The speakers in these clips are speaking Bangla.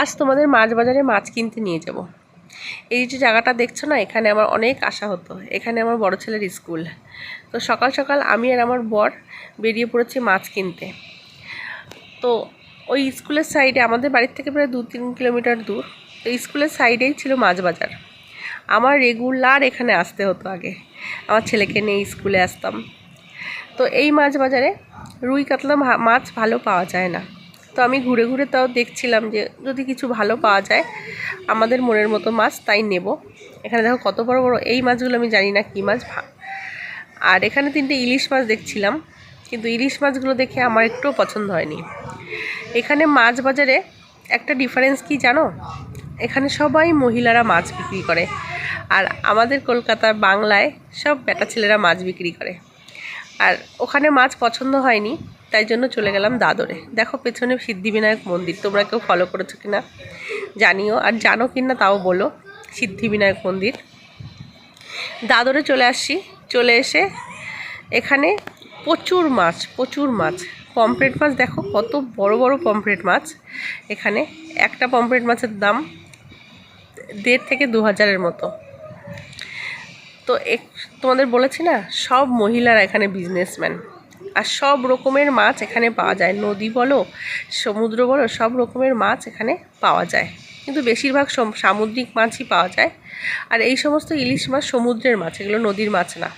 আজ তোমাদের মাছ বাজারে মাছ কিনতে নিয়ে যাব। এই যে জায়গাটা দেখছ না, এখানে আমার অনেক আশা হতো। এখানে আমার বড় ছেলের স্কুল। তো সকাল সকাল আমি আর আমার বর বেরিয়ে পড়েছি মাছ কিনতে। তো ওই স্কুলের সাইডে, আমাদের বাড়ির থেকে প্রায় দু তিন কিলোমিটার দূর তো স্কুলের সাইডেই ছিল মাছ বাজার। আমার রেগুলার এখানে আসতে হতো আগে। আমার ছেলেকে নিয়ে স্কুলে আসতাম। তো এই মাছ বাজারে রুই কাতলা মাছ ভালো পাওয়া যায় না। তো আমি ঘুরে ঘুরে তাও দেখছিলাম যে যদি কিছু ভালো পাওয়া যায়, আমাদের মনের মতো মাছ তাই নেব। এখানে দেখো কত বড় বড় এই মাছগুলো আমি জানি না কী মাছ আর এখানে তিনটে ইলিশ মাছ দেখছিলাম, কিন্তু ইলিশ মাছগুলো দেখে আমার একটুও পছন্দ হয়নি। এখানে মাছ বাজারে একটা ডিফারেন্স কি জানো? এখানে সবাই মহিলারা মাছ বিক্রি করে, আর আমাদের কলকাতার বাংলায় সব বেটা ছেলেরা মাছ বিক্রি করে। আর ওখানে মাছ পছন্দ হয়নি তাই জন্য চলে গেলাম দাদরে। দেখো, পেছনে সিদ্ধিবিনায়ক মন্দির। তোমরা কেউ ফলো করেছ কি না জানিও। আর জানো কি না তাও বলো, সিদ্ধিবিনায়ক মন্দির। দাদরে চলে আসছি। চলে এসে এখানে প্রচুর মাছ প্রচুর মাছ। পমফ্রেট মাছ দেখো, কত বড় বড় পমফ্রেট মাছ। এখানে একটা পমফ্রেট মাছের দাম দেড় থেকে দু হাজারের মতো। তো এক, তোমাদের বলেছি না, সব মহিলারা এখানে বিজনেসম্যান আর সব রকমের মাছ এখানে পাওয়া যায়। নদী বলো, সমুদ্র বলো, সব রকমের মাছ এখানে পাওয়া যায়। কিন্তু বেশিরভাগ সম- সামুদ্রিক মাছই পাওয়া যায়। আর এই সমস্ত ইলিশ মাছ সমুদ্রের মাছ, এগুলো নদীর মাছ না।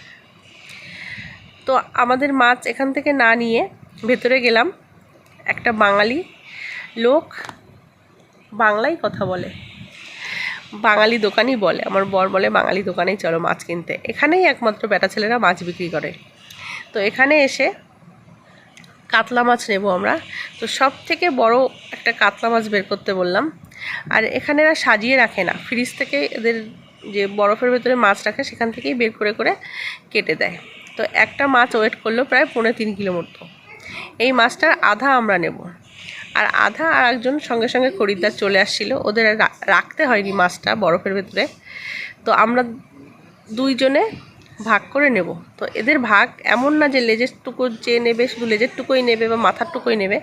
তো আমাদের মাছ এখান থেকে না নিয়ে ভেতরে গেলাম। একটা বাঙালি লোক বাংলায় কথা বলে। বাঙালি দোকানই বলে। আমার বর বলে, বাঙালি দোকানেই চলো মাছ কিনতে। এখানেই একমাত্র বেটা ছেলেরা মাছ বিক্রি করে। তো এখানে এসে কাতলা মাছ নেব আমরা। তো সব থেকে বড় একটা কাতলা মাছ বের করতে বললাম। আর এখানে এরা সাজিয়ে রাখে না। ফ্রিজ থেকে এদের যে বরফের ভেতরে মাছ রাখে, সেখান থেকেই বের করে করে কেটে দেয়। তো একটা মাছ ওয়েট করল প্রায় পৌনে তিন কিলো মতো। এই মাছটার আধা আমরা নেব। আর আধা আর একজন সঙ্গে সঙ্গে খরিদ্দার চলে আসছিল। ওদের রাখতে হয়নি মাছটা বরফের ভেতরে। তো আমরা দুইজনে ভাগ করে নেব। তো এদের ভাগ এমন না যে লেজের টুকু যে নেবে, শুধু লেজের টুকুই নেবে বা মাথার টুকুই নেবে।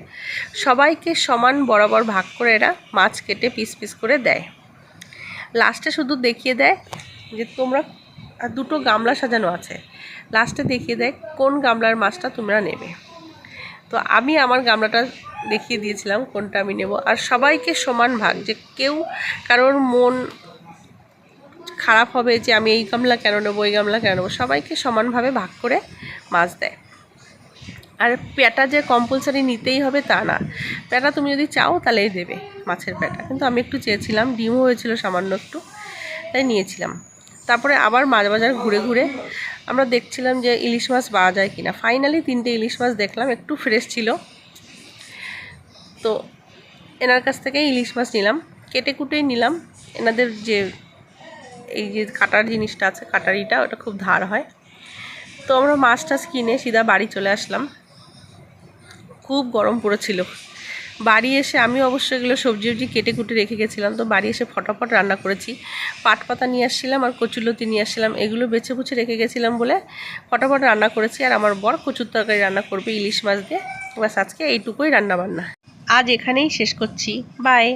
সবাইকে সমান বরাবর ভাগ করে এরা মাছ কেটে পিস পিস করে দেয়। লাস্টে শুধু দেখিয়ে দেয় যে তোমরা দুটো গামলা সাজানো আছে। লাস্টে দেখিয়ে দেয় কোন গামলার মাছটা তোমরা নেবে। তো আমি আমার গামলাটা দেখিয়ে দিয়েছিলাম কোনটা আমি নেব। আর সবাইকে সমান ভাগ যে কেউ কারোর মন খারাপ হবে যে আমি এই গামলা কেন নেব এই গামলা কেন নেব, সবাইকে সমানভাবে ভাগ করে মাছ দেয়। আর পেটা যে কম্পালসারি নিতেই হবে তা না। পেটা তুমি যদি চাও তাহলেই দেবে মাছের পেটা কিন্তু আমি একটু চেয়েছিলাম, ডিমও হয়েছিল সামান্য একটু, তাই নিয়েছিলাম। তারপরে আবার মাছ বাজার ঘুরে ঘুরে আমরা দেখছিলাম যে ইলিশ মাছ পাওয়া যায় কিনা ফাইনালি তিনটে ইলিশ মাছ দেখলাম, একটু ফ্রেশ ছিল। তো এনার কাছ থেকে ইলিশ মাছ নিলাম, কেটে কুটেই নিলাম। এনাদের যে এই যে কাটার জিনিসটা আছে, কাটারিটা, ওটা খুব ধার হয়। তো আমরা মাছ টাছ কিনে সিধা বাড়ি চলে আসলাম। খুব গরম পড়েছিল। বাড়ি এসে আমি অবশ্য এগুলো সবজি সবজি কেটে কুটে রেখে গেছিলাম, তো বাড়ি এসে ফটাফট রান্না করেছি। পাট পাতা নিয়ে আসছিলাম আর কচুলতি নিয়ে আসছিলাম, এগুলো বেছে বুছে রেখে গেছিলাম বলে ফটাফট রান্না করেছি। আর আমার বর কচুর তরকারি রান্না করবে ইলিশ মাছ দিয়ে। বাস আজকে এইটুকুই রান্না বান্না আজ এখানেই শেষ করছি। বাই।